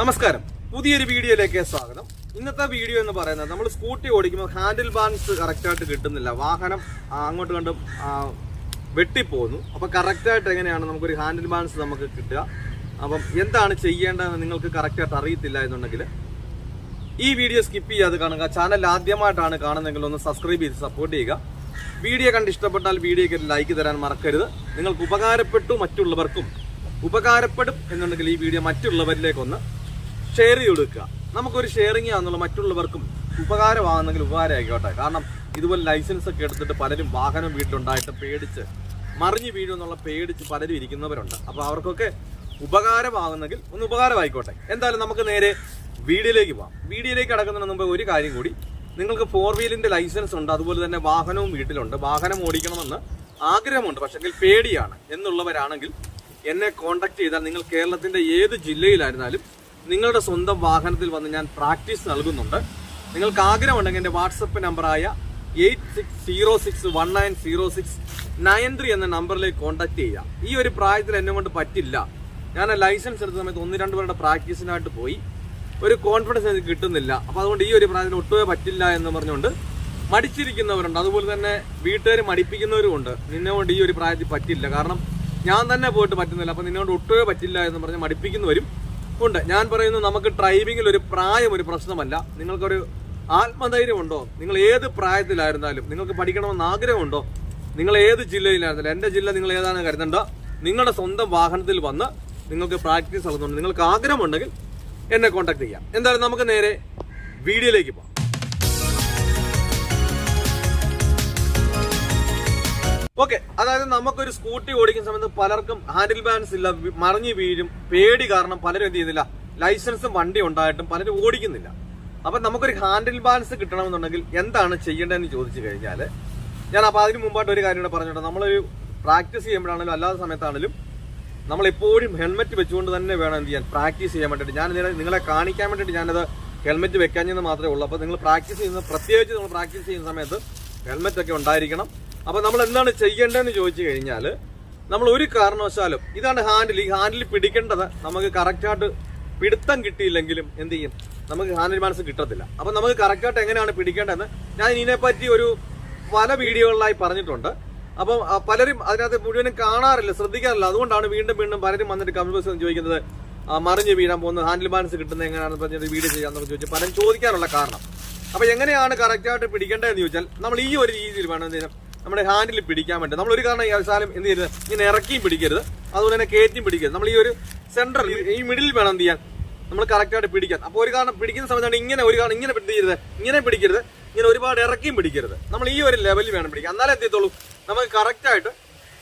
നമസ്കാരം. പുതിയൊരു വീഡിയോയിലേക്ക് സ്വാഗതം. ഇന്നത്തെ വീഡിയോ എന്ന് പറയുന്നത് നമ്മൾ സ്കൂട്ടി ഓടിക്കുമ്പോൾ ഹാൻഡിൽ ബാലൻസ് കറക്റ്റായിട്ട് കിട്ടുന്നില്ല. വാഹനം അങ്ങോട്ട് കണ്ടും വെട്ടിപ്പോന്നു. അപ്പോൾ കറക്റ്റായിട്ട് എങ്ങനെയാണ് നമുക്കൊരു ഹാൻഡിൽ ബാൻസ് നമുക്ക് കിട്ടുക? അപ്പം എന്താണ് ചെയ്യേണ്ടതെന്ന് നിങ്ങൾക്ക് കറക്റ്റായിട്ട് അറിയത്തില്ല എന്നുണ്ടെങ്കിൽ ഈ വീഡിയോ സ്കിപ്പ് ചെയ്യാതെ കാണുക. ചാനൽ ആദ്യമായിട്ടാണ് കാണുന്നതെങ്കിൽ ഒന്ന് സബ്സ്ക്രൈബ് ചെയ്ത് സപ്പോർട്ട് ചെയ്യുക. വീഡിയോ കണ്ട് ഇഷ്ടപ്പെട്ടാൽ വീഡിയോയ്ക്ക് ഒരു ലൈക്ക് തരാൻ മറക്കരുത്. നിങ്ങൾക്ക് ഉപകാരപ്പെട്ടു മറ്റുള്ളവർക്കും ഉപകാരപ്പെടും എന്നുണ്ടെങ്കിൽ ഈ വീഡിയോ മറ്റുള്ളവരിലേക്കൊന്ന് ഷെയർ ചെയ്ത് കൊടുക്കുക നമുക്കൊരു ഷെയറിങ് ആണെന്നുള്ള മറ്റുള്ളവർക്കും ഉപകാരമാകുന്നെങ്കിൽ ഉപകാരമായിക്കോട്ടെ. കാരണം ഇതുപോലെ ലൈസൻസ് ഒക്കെ എടുത്തിട്ട് പലരും വാഹനം വീട്ടിലുണ്ടായിട്ട് പേടിച്ച് മറിഞ്ഞു വീഴുമെന്നുള്ള പേടിച്ച് പലരും ഇരിക്കുന്നവരുണ്ട്. അപ്പോൾ അവർക്കൊക്കെ ഉപകാരമാകുന്നെങ്കിൽ ഒന്ന് ഉപകാരമായിക്കോട്ടെ. എന്തായാലും നമുക്ക് നേരെ വീഡിയോയിലേക്ക് പോകാം വീഡിയോയിലേക്ക് അടക്കുന്നതിന് മുമ്പ് ഒരു കാര്യം കൂടി. നിങ്ങൾക്ക് ഫോർ വീലിന്റെ ലൈസൻസ് ഉണ്ട്. അതുപോലെ തന്നെ വാഹനവും വീട്ടിലുണ്ട്. വാഹനം ഓടിക്കണമെന്ന് ആഗ്രഹമുണ്ട്. പക്ഷെങ്കിൽ പേടിയാണ്. എന്നുള്ളവരാണെങ്കിൽ എന്നെ കോൺടാക്ട് ചെയ്താൽ നിങ്ങൾ കേരളത്തിന്റെ ഏത് ജില്ലയിലായിരുന്നാലും നിങ്ങളുടെ സ്വന്തം വാഹനത്തിൽ വന്ന് ഞാൻ പ്രാക്ടീസ് നൽകുന്നുണ്ട്. നിങ്ങൾക്ക് ആഗ്രഹമുണ്ടെങ്കിൽ എന്റെ വാട്സപ്പ് നമ്പറായ eight six zero six one nine zero six nine three എന്ന നമ്പറിലേക്ക് കോൺടാക്ട് ചെയ്യാം ഈ ഒരു പ്രായത്തിൽ എന്നെ കൊണ്ട് പറ്റില്ല. ഞാൻ ലൈസൻസ് എടുത്ത സമയത്ത് ഒന്ന് രണ്ട് പേരുടെ പ്രാക്ടീസിനായിട്ട് പോയി. ഒരു കോൺഫിഡൻസ് എനിക്ക് കിട്ടുന്നില്ല. അപ്പോൾ അതുകൊണ്ട് ഈ ഒരു പ്രായത്തിൽ ഒട്ടുമേ പറ്റില്ല എന്ന് പറഞ്ഞുകൊണ്ട് മടിച്ചിരിക്കുന്നവരുണ്ട്. അതുപോലെ തന്നെ വീട്ടുകാർ മടിപ്പിക്കുന്നവരുമുണ്ട് നിന്നെ കൊണ്ട് ഈ ഒരു പ്രായത്തിൽ പറ്റില്ല. കാരണം ഞാൻ തന്നെ പോയിട്ട് പറ്റുന്നില്ല. നിന്നെ കൊണ്ട് ഒട്ടുമേ പറ്റില്ല എന്ന് പറഞ്ഞ് മടിപ്പിക്കുന്നവരും ഉണ്ട്. ഞാൻ പറയുന്നു നമുക്ക് ഡ്രൈവിങ്ങിൽ ഒരു പ്രായം ഒരു പ്രശ്നമല്ല. നിങ്ങൾക്കൊരു ആത്മധൈര്യമുണ്ടോ നിങ്ങൾ ഏത് പ്രായത്തിലായിരുന്നാലും നിങ്ങൾക്ക് പഠിക്കണമെന്ന് ആഗ്രഹമുണ്ടോ? നിങ്ങൾ ഏത് ജില്ലയിലായിരുന്നാലും എന്റെ ജില്ല നിങ്ങൾ ഏതാണ് കരുതണ്ടോ. നിങ്ങളുടെ സ്വന്തം വാഹനത്തിൽ വന്ന് നിങ്ങൾക്ക് പ്രാക്ടീസ് നടത്തുന്നുണ്ട്. നിങ്ങൾക്ക് ആഗ്രഹമുണ്ടെങ്കിൽ എന്നെ കോൺടാക്ട് ചെയ്യാം. എന്തായാലും നമുക്ക് നേരെ വീഡിയോയിലേക്ക് പോകാം. ഓക്കെ അതായത് നമുക്കൊരു സ്കൂട്ടി ഓടിക്കുന്ന സമയത്ത് പലർക്കും ഹാൻഡിൽ ബാലൻസ് ഇല്ല മറിഞ്ഞു വീഴും പേടി കാരണം പലരും എന്ത് ചെയ്യുന്നില്ല ലൈസൻസും വണ്ടി ഉണ്ടായിട്ടും പലരും ഓടിക്കുന്നില്ല. അപ്പൊ നമുക്കൊരു ഹാൻഡിൽ ബാലൻസ് കിട്ടണമെന്നുണ്ടെങ്കിൽ എന്താണ് ചെയ്യേണ്ടതെന്ന് ചോദിച്ചു കഴിഞ്ഞാൽ ഞാൻ അപ്പൊ അതിന് മുമ്പായിട്ട് ഒരു കാര്യം കൂടെ പറഞ്ഞോട്ടെ. നമ്മളൊരു പ്രാക്ടീസ് ചെയ്യുമ്പോഴാണെങ്കിലും അല്ലാത്ത സമയത്താണെങ്കിലും നമ്മൾ എപ്പോഴും ഹെൽമെറ്റ് വെച്ചുകൊണ്ട് തന്നെ വേണം എന്ത് ചെയ്യാൻ പ്രാക്ടീസ് ചെയ്യാൻ വേണ്ടിയിട്ട്. ഞാൻ നിങ്ങളെ കാണിക്കാൻ വേണ്ടിയിട്ട് ഞാനത് ഹെൽമെറ്റ് വെക്കാഞ്ഞെന്ന് മാത്രമേ ഉള്ളൂ. അപ്പോൾ നിങ്ങൾ പ്രാക്ടീസ് ചെയ്യുന്ന പ്രത്യേകിച്ച് നിങ്ങൾ പ്രാക്ടീസ് ചെയ്യുന്ന സമയത്ത് ഹെൽമെറ്റ് ഒക്കെ ഉണ്ടായിരിക്കണം. അപ്പോൾ നമ്മൾ എന്താണ് ചെയ്യേണ്ടതെന്ന് ചോദിച്ചു കഴിഞ്ഞാൽ നമ്മൾ ഒരു കാരണവശാലും ഇതാണ് ഹാൻഡിൽ ഈ ഹാൻഡിൽ പിടിക്കേണ്ടത് നമുക്ക് കറക്റ്റായിട്ട് പിടുത്തം കിട്ടിയില്ലെങ്കിലും എന്ത് ചെയ്യും? നമുക്ക് ഹാൻഡിൽ മനസ്സ് കിട്ടത്തില്ല. അപ്പം നമുക്ക് കറക്റ്റായിട്ട് എങ്ങനെയാണ് പിടിക്കേണ്ടതെന്ന് ഞാൻ ഇതിനെപ്പറ്റി ഒരു പല വീഡിയോകളിലായി പറഞ്ഞിട്ടുണ്ട്. അപ്പം പലരും അതിനകത്ത് മുഴുവനും കാണാറില്ല ശ്രദ്ധിക്കാറില്ല. അതുകൊണ്ടാണ് വീണ്ടും വീണ്ടും പലരും വന്നിട്ട് കമ്പ്യൂസ് ചോദിക്കുന്നത് മറിഞ്ഞ് വീഴാൻ പോകുന്നത് ഹാൻഡിൽ ബാലൻസ് കിട്ടുന്നത് എങ്ങനെയാണെന്ന് പറഞ്ഞത് വീഡിയോ ചെയ്യാമെന്നൊക്കെ ചോദിച്ചു പലരും ചോദിക്കാനുള്ള കാരണം. അപ്പൊ എങ്ങനെയാണ് കറക്റ്റായിട്ട് പിടിക്കേണ്ടതെന്ന് ചോദിച്ചാൽ നമ്മൾ ഈ ഒരു രീതിയിൽ വേണം എന്ത് ചെയ്യാൻ നമ്മുടെ ഹാൻഡിൽ പിടിക്കാൻ പറ്റും. നമ്മൾ ഒരു കാരണം എന്ത് ചെയ്യരുത്? ഇങ്ങനെ ഇറക്കിയും പിടിക്കരുത്. അതുപോലെ തന്നെ കയറ്റിയും പിടിക്കരുത്. നമ്മൾ ഈ ഒരു സെൻട്രൽ ഈ മിഡിൽ വേണം എന്ത് ചെയ്യാൻ? നമ്മൾ കറക്റ്റായിട്ട് പിടിക്കാൻ. അപ്പോൾ ഒരു കാരണം പിടിക്കുന്ന സമയത്താണ് ഇങ്ങനെ ഒരു കാരണം ഇങ്ങനെ പിടിക്കരുത് ഇങ്ങനെ പിടിക്കരുത്. ഇങ്ങനെ ഒരുപാട് ഇറക്കിയും പിടിക്കരുത്. നമ്മൾ ഈ ഒരു ലെവലിൽ വേണം പിടിക്കാൻ. എന്നാലേ എത്തിയത്തുള്ളൂ നമുക്ക് കറക്റ്റായിട്ട്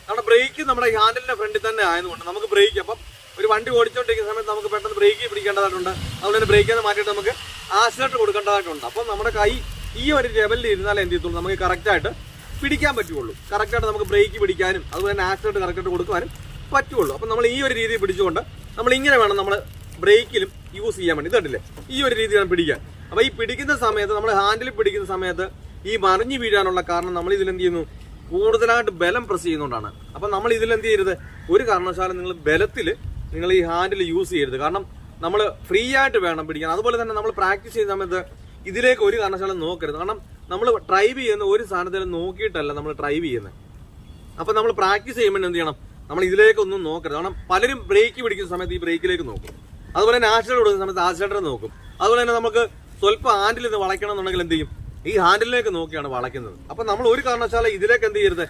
നമ്മുടെ ബ്രേക്ക് നമ്മുടെ ഹാൻഡിലിന്റെ ഫ്രണ്ടിൽ തന്നെ ആയതുകൊണ്ട് നമുക്ക് ബ്രേക്ക് അപ്പം ഒരു വണ്ടി ഓടിച്ചോണ്ടിരിക്കുന്ന സമയത്ത് നമുക്ക് പെട്ടെന്ന് ബ്രേക്ക് പിടിക്കേണ്ടതായിട്ടുണ്ട്. അതുകൊണ്ട് തന്നെ ബ്രേക്കിൽ നിന്ന് മാറ്റിയിട്ട് നമുക്ക് ആക്സിലേറ്റർ കൊടുക്കേണ്ടതായിട്ടുണ്ട്. അപ്പം നമ്മുടെ കൈ ഈ ഒരു ലെവലിൽ ഇരുന്നാലേ എന്ത് ചെയ്യത്തുള്ളൂ? നമുക്ക് കറക്റ്റായിട്ട് പിടിക്കാൻ പറ്റുള്ളൂ. കറക്റ്റായിട്ട് നമുക്ക് ബ്രേക്ക് പിടിക്കാനും അതുപോലെ തന്നെ ആക്സിഡന്റ് കറക്റ്റായിട്ട് കൊടുക്കാനും പറ്റുള്ളൂ. അപ്പം നമ്മൾ ഈ ഒരു രീതി പിടിച്ചുകൊണ്ട് നമ്മൾ ഇങ്ങനെ വേണം നമ്മൾ ബ്രേക്കിലും യൂസ് ചെയ്യാൻ വേണ്ടി. ഇത് കണ്ടില്ലേ? ഈ ഒരു രീതി വേണം പിടിക്കാൻ. അപ്പോൾ ഈ പിടിക്കുന്ന സമയത്ത് നമ്മൾ ഹാൻഡിൽ പിടിക്കുന്ന സമയത്ത് ഈ മറിഞ്ഞു വീഴാനുള്ള കാരണം നമ്മൾ ഇതിൽ എന്ത് ചെയ്യുന്നു? കൂടുതലായിട്ട് ബലം പ്രസ് ചെയ്യുന്നതുകൊണ്ടാണ് അപ്പം നമ്മൾ ഇതിൽ എന്ത് ചെയ്യരുത്? ഒരു കാരണവശാലും നിങ്ങൾ ബലത്തിൽ നിങ്ങൾ ഈ ഹാൻഡിൽ യൂസ് ചെയ്യരുത്. കാരണം നമ്മൾ ഫ്രീ ആയിട്ട് വേണം പിടിക്കാൻ. അതുപോലെ തന്നെ നമ്മൾ പ്രാക്ടീസ് ചെയ്യുന്ന സമയത്ത് ഇതിലേക്ക് ഒരു കാരണവശാലും നോക്കരുത്. കാരണം നമ്മൾ ഡ്രൈവ് ചെയ്യുന്ന ഒരു സാധനത്തിലും നോക്കിയിട്ടല്ല നമ്മൾ ഡ്രൈവ് ചെയ്യുന്നത് അപ്പൊ നമ്മൾ പ്രാക്ടീസ് ചെയ്യുമ്പോൾ എന്ത് ചെയ്യണം? നമ്മൾ ഇതിലേക്കൊന്നും നോക്കരുത്. കാരണം പലരും ബ്രേക്ക് പിടിക്കുന്ന സമയത്ത് ഈ ബ്രേക്കിലേക്ക് നോക്കും. അതുപോലെ തന്നെ ആക്സിലേറ്റർ കൊടുക്കുന്ന സമയത്ത് ആക്സിലേറ്റർ നോക്കും. അതുപോലെ തന്നെ നമുക്ക് സ്വല്പം ഹാൻഡിൽ നിന്ന് വളയ്ക്കണം എന്നുണ്ടെങ്കിൽ എന്ത് ചെയ്യും? ഈ ഹാൻഡിലേക്ക് നോക്കിയാണ് വളയ്ക്കുന്നത്. അപ്പൊ നമ്മൾ ഒരു കാരണവശാല ഇതിലേക്ക് എന്ത് ചെയ്യരുത്?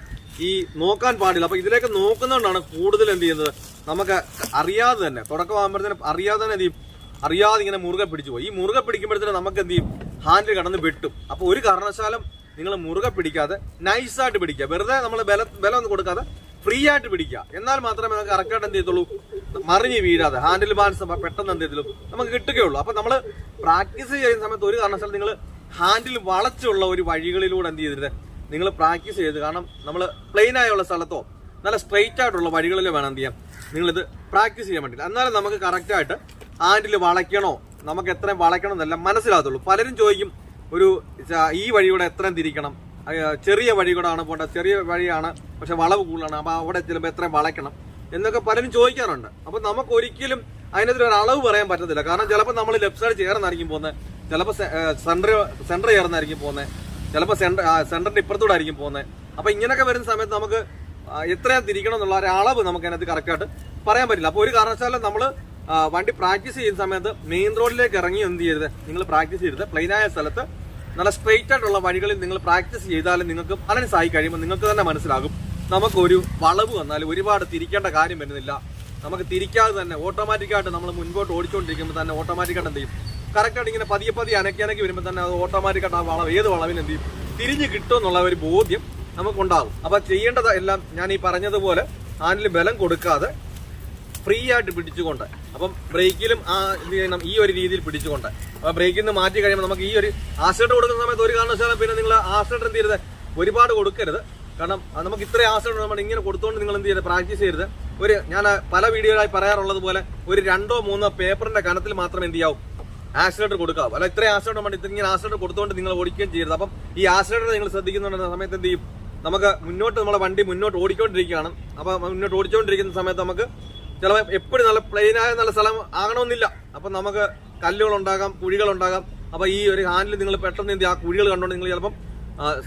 ഈ നോക്കാൻ പാടില്ല. അപ്പൊ ഇതിലേക്ക് നോക്കുന്നതുകൊണ്ടാണ് കൂടുതൽ എന്ത് ചെയ്യുന്നത്? നമുക്ക് അറിയാതെ തന്നെ തുടക്കമാകുമ്പോഴത്തേനും അറിയാതെ തന്നെ എന്ത് ചെയ്യും? അറിയാതെ ഇങ്ങനെ മുറുകെ പിടിച്ചു പോയി. ഈ മുറുകെ പിടിക്കുമ്പോഴത്തേനും നമുക്ക് എന്ത് ചെയ്യും? ഹാൻഡിൽ കടന്ന് വെട്ടും. അപ്പോൾ ഒരു കാരണവശാലും നിങ്ങൾ മുറുകെ പിടിക്കാതെ നൈസായിട്ട് പിടിക്കുക. വെറുതെ നമ്മൾ ബല ബലം ഒന്നും കൊടുക്കാതെ ഫ്രീ ആയിട്ട് പിടിക്കുക. എന്നാൽ മാത്രമേ നമുക്ക് കറക്റ്റായിട്ട് എന്ത് ചെയ്യത്തുള്ളൂ? മറിഞ്ഞ് വീഴാതെ ഹാൻഡിൽ ബാലൻസ് പെട്ടെന്ന് എന്ത് ചെയ്തുള്ളൂ നമുക്ക് കിട്ടുകയുള്ളൂ. അപ്പൊ നമ്മൾ പ്രാക്ടീസ് ചെയ്യുന്ന സമയത്ത് ഒരു കാരണവശാലും നിങ്ങൾ ഹാൻഡിൽ വളച്ചുള്ള ഒരു വഴികളിലൂടെ എന്ത് ചെയ്തിട്ട് നിങ്ങൾ പ്രാക്ടീസ് ചെയ്ത് കാരണം നമ്മൾ പ്ലെയിൻ ആയുള്ള സ്ഥലത്തോ നല്ല സ്ട്രെയിറ്റ് ആയിട്ടുള്ള വഴികളിൽ വേണം എന്ത് ചെയ്യാം നിങ്ങളിത് പ്രാക്ടീസ് ചെയ്യാൻ പറ്റില്ല എന്നാലും നമുക്ക് കറക്റ്റായിട്ട് ഹാൻഡിൽ വളയ്ക്കണോ? നമുക്ക് എത്രയും വളയ്ക്കണം എന്നല്ല മനസ്സിലാകത്തുള്ളൂ. പലരും ചോദിക്കും ഒരു ഈ വഴിയൂടെ എത്രയും തിരിക്കണം? ചെറിയ വഴി കൂടെ ആണ് പോകേണ്ടത്. ചെറിയ വഴിയാണ് പക്ഷെ വളവ് കൂടുതലാണ്. അപ്പോൾ അവിടെ ചെല്ലുമ്പോൾ എത്രയും വളയ്ക്കണം എന്നൊക്കെ പലരും ചോദിക്കാറുണ്ട്. അപ്പോൾ നമുക്ക് ഒരിക്കലും അതിനകത്ത് ഒരു അളവ് പറയാൻ പറ്റത്തില്ല. കാരണം ചിലപ്പോൾ നമ്മൾ ലെഫ്റ്റ് സൈഡ് ചേർന്നായിരിക്കും പോകുന്നത് ചിലപ്പോൾ സെന്റർ സെന്റർ ചേർന്നായിരിക്കും പോകുന്നത് ചിലപ്പോൾ സെന്റർ സെന്ററിന്റെ ഇപ്പുറത്തൂടെ ആയിരിക്കും പോകുന്നത് അപ്പോൾ ഇങ്ങനെയൊക്കെ വരുന്ന സമയത്ത് നമുക്ക് എത്രയാണ് എത്രയാ തിരിക്കണം എന്നുള്ള ഒരു അളവ് നമുക്ക് അതിനകത്ത് കറക്റ്റായിട്ട് പറയാൻ പറ്റില്ല. അപ്പോൾ ഒരു കാരണവശാലും നമ്മൾ വണ്ടി പ്രാക്ടീസ് ചെയ്യുന്ന സമയത്ത് മെയിൻ റോഡിലേക്ക് ഇറങ്ങി എന്ത് ചെയ്യരുത്? നിങ്ങൾ പ്രാക്ടീസ് ചെയ്യരുത്. പ്ലെയിനായ സ്ഥലത്ത് നല്ല സ്ട്രെയിറ്റ് ആയിട്ടുള്ള വഴികളിൽ നിങ്ങൾ പ്രാക്ടീസ് ചെയ്താലും നിങ്ങൾക്ക് ആയി കഴിയുമ്പോൾ നിങ്ങൾക്ക് തന്നെ മനസ്സിലാകും. നമുക്കൊരു വളവ് വന്നാൽ ഒരുപാട് തിരിക്കേണ്ട കാര്യം വരുന്നില്ല. നമുക്ക് തിരിക്കാതെ തന്നെ ഓട്ടോമാറ്റിക്കായിട്ട് നമ്മൾ മുൻപോട്ട് ഓടിച്ചുകൊണ്ടിരിക്കുമ്പോൾ തന്നെ ഓട്ടോമാറ്റിക്കായിട്ട് എന്ത് ചെയ്യും? കറക്റ്റായിട്ട് ഇങ്ങനെ പതിയെ പതിയെ അനക്കി അനക്കി വരുമ്പോൾ തന്നെ അത് ഓട്ടോമാറ്റിക്കായിട്ട് ആ വളവ് ഏത് വളവിന് എന്ത് ചെയ്യും? തിരിഞ്ഞ് കിട്ടും എന്നുള്ള ഒരു ബോധ്യം നമുക്കുണ്ടാകും. അപ്പോൾ ചെയ്യേണ്ടത് എല്ലാം ഞാൻ ഈ പറഞ്ഞതുപോലെ ആനിൽ ബലം കൊടുക്കാതെ ഫ്രീ ആയിട്ട് പിടിച്ചുകൊണ്ട് അപ്പം ബ്രേക്കിലും ആ ചെയ്യണം ഈ ഒരു രീതിയിൽ പിടിച്ചുകൊണ്ട്. അപ്പം ബ്രേക്കിൽ നിന്ന് മാറ്റി കഴിയുമ്പോൾ നമുക്ക് ഈ ഒരു ആസിഡ് കൊടുക്കുന്ന സമയത്ത് ഒരു കാരണവശാലും പിന്നെ നിങ്ങൾ ആസിഡ് എന്ത് ചെയ്യരുത്? ഒരുപാട് കൊടുക്കരുത്. കാരണം നമുക്ക് ഇത്രയും ആസിഡ് നമ്മൾ ഇങ്ങനെ കൊടുത്തുകൊണ്ട് നിങ്ങൾ എന്ത് ചെയ്യരുത്? പ്രാക്ടീസ് ചെയ്യരുത്. ഒരു ഞാൻ പല വീഡിയോയിലായി പറയാറുള്ളത് പോലെ ഒരു രണ്ടോ മൂന്നോ പേപ്പറിന്റെ കനത്തിൽ മാത്രം എന്ത് ചെയ്യാവും? ആക്സിഡന്റ് കൊടുക്കാവും. അല്ല ഇത്രയും ആക്സിഡന്റ് വേണ്ടി ഇങ്ങനെ ആക്സിഡന്റ് കൊടുത്തുകൊണ്ട് നിങ്ങൾ ഓടിക്കുകയും ചെയ്യരുത്. അപ്പം ഈ ആക്സിഡന്റ് നിങ്ങൾ ശ്രദ്ധിക്കുന്നുണ്ടെന്ന സമയത്ത് എന്ത് ചെയ്യും? നമുക്ക് മുന്നോട്ട് നമ്മളെ വണ്ടി മുന്നോട്ട് ഓടിക്കൊണ്ടിരിക്കുകയാണ്. അപ്പം മുന്നോട്ട് ഓടിച്ചുകൊണ്ടിരിക്കുന്ന സമയത്ത് നമുക്ക് ചിലപ്പോൾ എപ്പോഴും നല്ല പ്ലെയിനായ നല്ല സ്ഥലം ആകണമെന്നില്ല. അപ്പം നമുക്ക് കല്ലുകൾ ഉണ്ടാകാം കുഴികൾ ഉണ്ടാകാം അപ്പം ഈ ഒരു ഹാൻഡിൽ നിങ്ങൾ പെട്ടെന്ന് എന്ത്? ആ കുഴികൾ കണ്ടുകൊണ്ട് നിങ്ങൾ ചിലപ്പം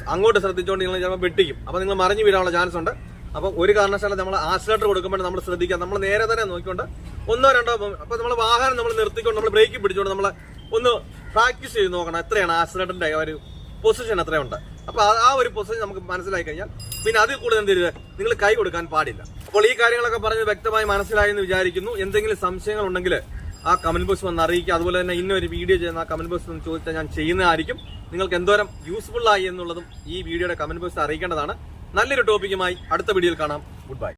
അങ്ങോട്ട് ശ്രദ്ധിച്ചുകൊണ്ട് നിങ്ങൾ ചിലപ്പോൾ വെട്ടിക്കും. അപ്പം നിങ്ങൾ മറിഞ്ഞു വീഴാനുള്ള ചാൻസ് ഉണ്ട്. അപ്പോൾ ഒരു കാരണവശാലും നമ്മൾ ആക്സിലേറ്റർ കൊടുക്കുമ്പോൾ നമ്മൾ ശ്രദ്ധിക്കുക നമ്മൾ നേരെ തന്നെ നോക്കിക്കൊണ്ട് ഒന്നോ രണ്ടോ അപ്പോൾ നമ്മൾ വാഹനം നമ്മൾ നിർത്തിക്കൊണ്ട് നമ്മൾ ബ്രേക്ക് പിടിച്ചുകൊണ്ട് നമ്മൾ ഒന്ന് പ്രാക്ടീസ് ചെയ്ത് നോക്കണം. എത്രയാണ് ആക്സിലേറ്ററിന്റെ ഒരു പൊസിഷൻ എത്രയുണ്ട്. അപ്പോൾ ആ- ഒരു പൊസിഷൻ നമുക്ക് മനസ്സിലായി കഴിഞ്ഞാൽ പിന്നെ അതിൽ കൂടുതൽ എന്ത് നിങ്ങൾ കൈ കൊടുക്കാൻ പാടില്ല. അപ്പോൾ ഈ കാര്യങ്ങളൊക്കെ പറഞ്ഞ് വ്യക്തമായി മനസ്സിലായി എന്ന് വിചാരിക്കുന്നു. എന്തെങ്കിലും സംശയങ്ങൾ ഉണ്ടെങ്കിൽ ആ കമന്റ് ബോക്സ് വന്ന് അറിയിക്കുക. അതുപോലെ തന്നെ ഇന്നൊരു വീഡിയോ ചെയ്യുന്ന ആ കമന്റ് ബോക്സ് ഒന്ന് ചോദിച്ചാൽ ഞാൻ ചെയ്യുന്നതായിരിക്കും. നിങ്ങൾക്ക് എന്തോരം യൂസ്ഫുൾ ആയി എന്നുള്ളതും ഈ വീഡിയോയുടെ കമന്റ് ബോക്സ് അറിയിക്കേണ്ടതാണ്. നല്ലൊരു ടോപ്പിക്കുമായി അടുത്ത വീഡിയോയിൽ കാണാം. Good bye